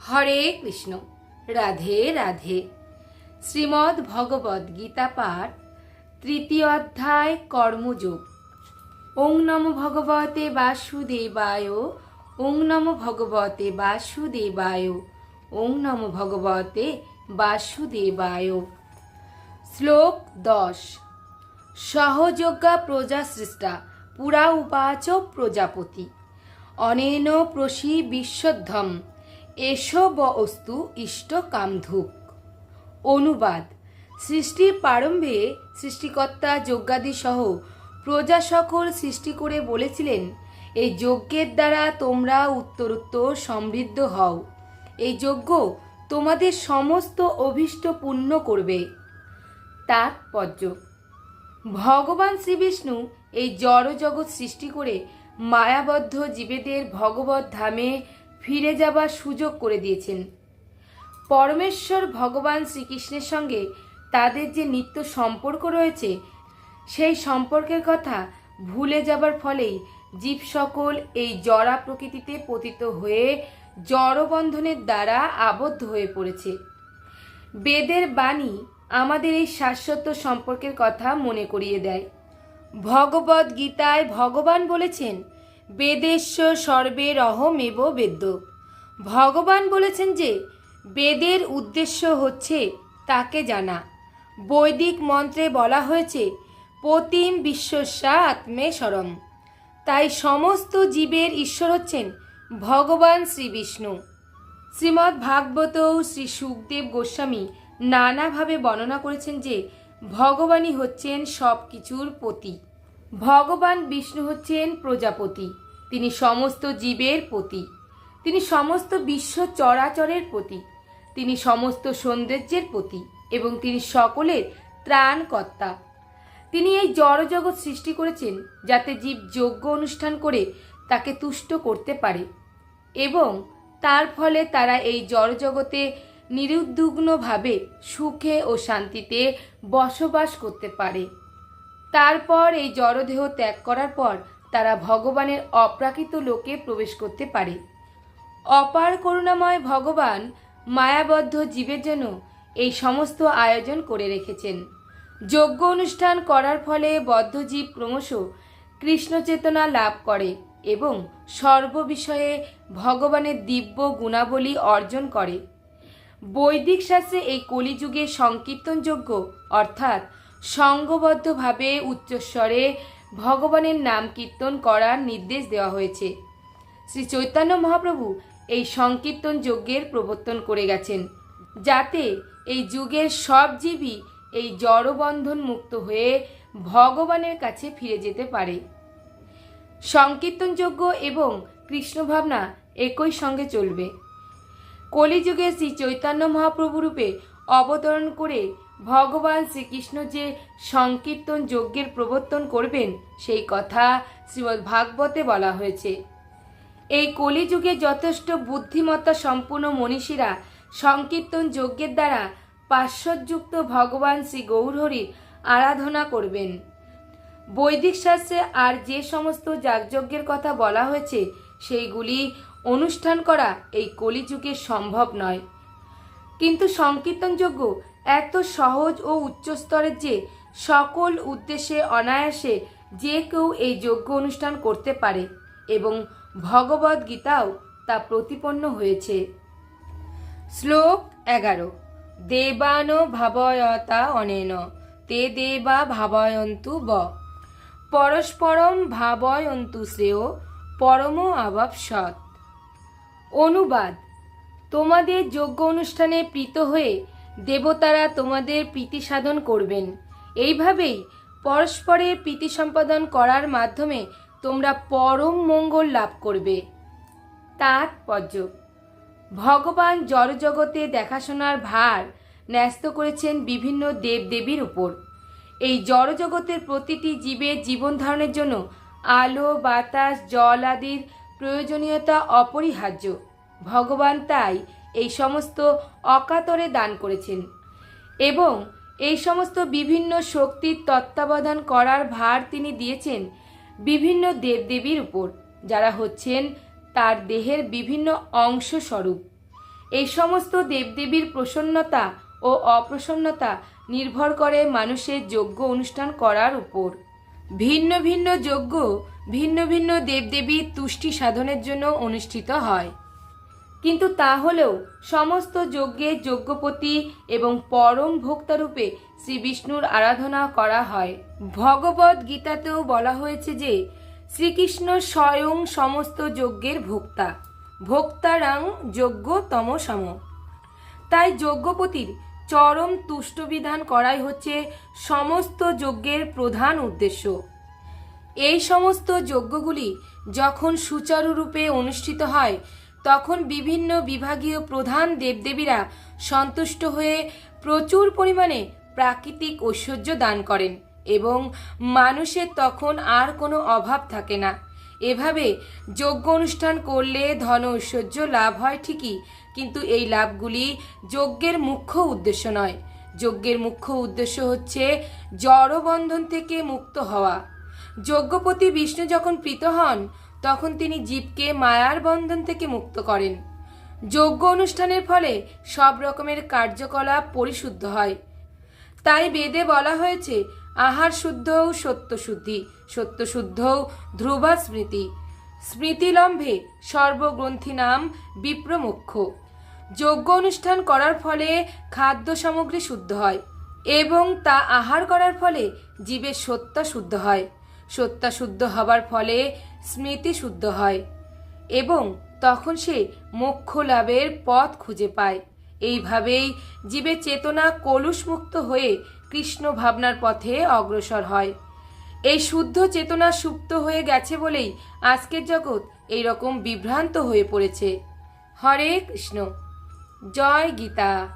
হরে কৃষ্ণ। রাধে রাধে। শ্রীমদ্ ভগবদ গীতা পাঠ, তৃতীয় অধ্যায়, কর্মযোগ। ওং নম ভগবতে বাসুদেবায়, ওং নম ভগবতে বাসুদেবায়, ওং নম ভগবতে বাসুদেবায়। শ্লোক দশ। সহযোগ্যা প্রজা সৃষ্টা, পুরা উপাচ প্রজাপতি। অনেন প্রসী এসব অস্তু ইষ্ট কামধুক। অনুবাদ, সৃষ্টির প্রারম্ভে সৃষ্টিকর্তা যজ্ঞাদি সহ প্রজা সকল সৃষ্টি করে বলেছিলেন, এই যজ্ঞের দ্বারা তোমরা উত্তরোত্তর সমৃদ্ধ হও। এই যজ্ঞ তোমাদের সমস্ত অভীষ্ট পূর্ণ করবে। তাৎপর্য ভগবান শ্রীবিষ্ণু এই জড়জগৎ সৃষ্টি করে মায়াবদ্ধ জীবেদের ভগবত ধামে ফিরে যাবার সুযোগ করে দিয়েছেন। পরমেশ্বর ভগবান শ্রীকৃষ্ণের সঙ্গে তাদের যে নিত্য সম্পর্ক রয়েছে, সেই সম্পর্কের কথা ভুলে যাবার ফলেই জীব সকল এই জড়া প্রকৃতিতে পতিত হয়ে জড়বন্ধনের দ্বারা আবদ্ধ হয়ে পড়েছে। বেদের বাণী আমাদের এই শাশ্বত সম্পর্কের কথা মনে করিয়ে দেয়। ভগবদ গীতায় ভগবান বলেছেন বেদেশ্ব সর্বের অহমেব বেদ্য। ভগবান বলেছেন যে, বেদের উদ্দেশ্য হচ্ছে তাকে জানা। বৈদিক মন্ত্রে বলা হয়েছে, পতিম বিশ্বস্যা আত্মেশ্বরম তাই সমস্ত জীবের ঈশ্বর হচ্ছেন ভগবান শ্রী বিষ্ণু। শ্রীমদ্ ভাগবত শ্রী সুখদেব গোস্বামী নানাভাবে বর্ণনা করেছেন যে, ভগবানই হচ্ছেন সব কিছুর পতি। ভগবান বিষ্ণু হচ্ছেন প্রজাপতি। তিনি সমস্ত জীবের পতি। তিনি সমস্ত বিশ্ব চরাচরের প্রতি তিনি সমস্ত সৌন্দর্যের প্রতি এবং তিনি সকলের ত্রাণকর্তা। তিনি এই জড়জগৎ সৃষ্টি করেছেন যাতে জীব যোগ্য অনুষ্ঠান করে তাকে তুষ্ট করতে পারে এবং তার ফলে তারা এই জড়জগতে নিরুদ্বিগ্নভাবে সুখে ও শান্তিতে বসবাস করতে পারে। তারপর এই জড়দেহ ত্যাগ করার পর তারা ভগবানের অপ্রাকৃত লোকে প্রবেশ করতে পারে। অপার করুণাময় ভগবান মায়াবদ্ধ জীবের জন্য এই সমস্ত আয়োজন করে রেখেছেন। যজ্ঞ অনুষ্ঠান করার ফলে বদ্ধজীব ক্রমশ কৃষ্ণ চেতনা লাভ করে এবং সর্ববিষয়ে ভগবানের দিব্য গুণাবলী অর্জন করে। বৈদিক শাস্ত্রে এই কলিযুগে সংকীর্তনযোগ্য অর্থাৎ সঙ্গবদ্ধভাবে উচ্চস্বরে ভগবানের নাম কীর্তন করার নির্দেশ দেওয়া হয়েছে। শ্রী চৈতন্য মহাপ্রভু এই সংকীর্তন যজ্ঞের প্রবর্তন করে গেছেন, যাতে এই যুগের সব জীবই এই জড়বন্ধন মুক্ত হয়ে ভগবানের কাছে ফিরে যেতে পারে। সংকীর্তনযোগ্য এবং কৃষ্ণ ভাবনা একই সঙ্গে চলবে। কলিযুগে শ্রী চৈতন্য মহাপ্রভু রূপে অবতরণ করে ভগবান শ্রীকৃষ্ণ যে সংকীর্তন যজ্ঞের প্রবর্তন করবেন, সেই কথা শ্রীমদ্ ভাগবতে বলা হয়েছে। এই কলিযুগে যথেষ্ট বুদ্ধিমত্তা সম্পূর্ণ মনীষীরা সংকীর্তন যজ্ঞের দ্বারা পাশ্বযুক্ত ভগবান শ্রী গৌরহরির আরাধনা করবেন। বৈদিক শাস্ত্রে আর যে সমস্ত যাগযজ্ঞের কথা বলা হয়েছে, সেইগুলি অনুষ্ঠান করা এই কলিযুগে সম্ভব নয়। কিন্তু সংকীর্তনযোগ্য এত সহজ ও উচ্চস্তরের যে সকল উদ্দেশ্যে অনায়াসে যে কেউ এই যজ্ঞ অনুষ্ঠান করতে পারে এবং ভগবদ গীতাও তা প্রতিপন্ন হয়েছে। শ্লোক এগারো। দেবান ভাবয়তা অনেন, তে দেবা ভাবয়ন্তু ব। পরস্পরম ভাবয়ন্তু শ্রেয়, পরম আবাব সৎ। অনুবাদ। তোমাদের যজ্ঞ অনুষ্ঠানে প্রীত হয়ে দেবতারা তোমাদের প্রীতি সাধন করবেন। এইভাবেই পরস্পরের প্রীতি সম্পাদন করার মাধ্যমে তোমরা পরম মঙ্গল লাভ করবে। তাৎপর্য। ভগবান জড়জগতে দেখাশোনার ভার ন্যস্ত করেছেন বিভিন্ন দেবদেবীর উপর। এই জড়জগতের প্রতিটি জীবের জীবন ধারণের জন্য আলো, বাতাস, জল আদির প্রয়োজনীয়তা অপরিহার্য। ভগবান তাই এই সমস্ত অকাতরে দান করেছেন এবং এই সমস্ত বিভিন্ন শক্তির তত্ত্বাবধান করার ভার তিনি দিয়েছেন বিভিন্ন দেবদেবীর উপর, যারা হচ্ছেন তার দেহের বিভিন্ন অংশ স্বরূপ এই সমস্ত দেবদেবীর প্রসন্নতা ও অপ্রসন্নতা নির্ভর করে মানুষের যজ্ঞ অনুষ্ঠান করার উপর। ভিন্ন ভিন্ন যজ্ঞ ভিন্ন ভিন্ন দেবদেবীর তুষ্টি সাধনের জন্য অনুষ্ঠিত হয়। কিন্তু তা হলেও সমস্ত যজ্ঞের যজ্ঞপতি এবং পরম ভোক্তারূপে শ্রী বিষ্ণুর আরাধনা করা হয়। ভগবদ গীতাতেও বলা হয়েছে যে, শ্রীকৃষ্ণ স্বয়ং সমস্ত যজ্ঞের ভোক্তা। ভোক্তারাং যজ্ঞ তমসম তাই যজ্ঞপতির চরম তুষ্টবিধান করাই হচ্ছে সমস্ত যজ্ঞের প্রধান উদ্দেশ্য। এই সমস্ত যজ্ঞগুলি যখন সুচারুরূপে অনুষ্ঠিত হয় তখন বিভিন্ন বিভাগীয় প্রধান দেবদেবীরা সন্তুষ্ট হয়ে প্রচুর পরিমাণে প্রাকৃতিক ঐশ্বর্য দান করেন এবং মানুষের তখন আর কোনো অভাব থাকে না। এভাবে যজ্ঞ অনুষ্ঠান করলে ধন ঐশ্বর্য লাভ হয় ঠিকই, কিন্তু এই লাভগুলি যজ্ঞের মুখ্য উদ্দেশ্য নয়। যজ্ঞের মুখ্য উদ্দেশ্য হচ্ছে জড়বন্ধন থেকে মুক্ত হওয়া। যজ্ঞপতি বিষ্ণু যখন প্রীত হন তখন তিনি জীবকে মায়ার বন্ধন থেকে মুক্ত করেন। যজ্ঞ অনুষ্ঠানের ফলে সব রকমের কার্যকলাপ পরিশুদ্ধ হয়। তাই বেদে বলা হয়েছে, আহার শুদ্ধও সত্য শুদ্ধি, সত্য শুদ্ধও ধ্রুবা স্মৃতি। স্মৃতিলম্ভে সর্বগ্রন্থি নাম বিপ্রমুখ্য যজ্ঞ অনুষ্ঠান করার ফলে খাদ্য সামগ্রী শুদ্ধ হয় এবং তা আহার করার ফলে জীবের সত্তা শুদ্ধ হয়। সত্তা শুদ্ধ হবার ফলে স্মৃতি শুদ্ধ হয় এবং তখন সে মোক্ষ লাভের পথ খুঁজে পায়। এইভাবেই জীবের চেতনা কলুষমুক্ত হয়ে কৃষ্ণ ভাবনার পথে অগ্রসর হয়। এই শুদ্ধ চেতনা সুপ্ত হয়ে গেছে বলেই আজকের জগৎ এই রকম বিভ্রান্ত হয়ে পড়েছে। হরে কৃষ্ণ। জয় গীতা।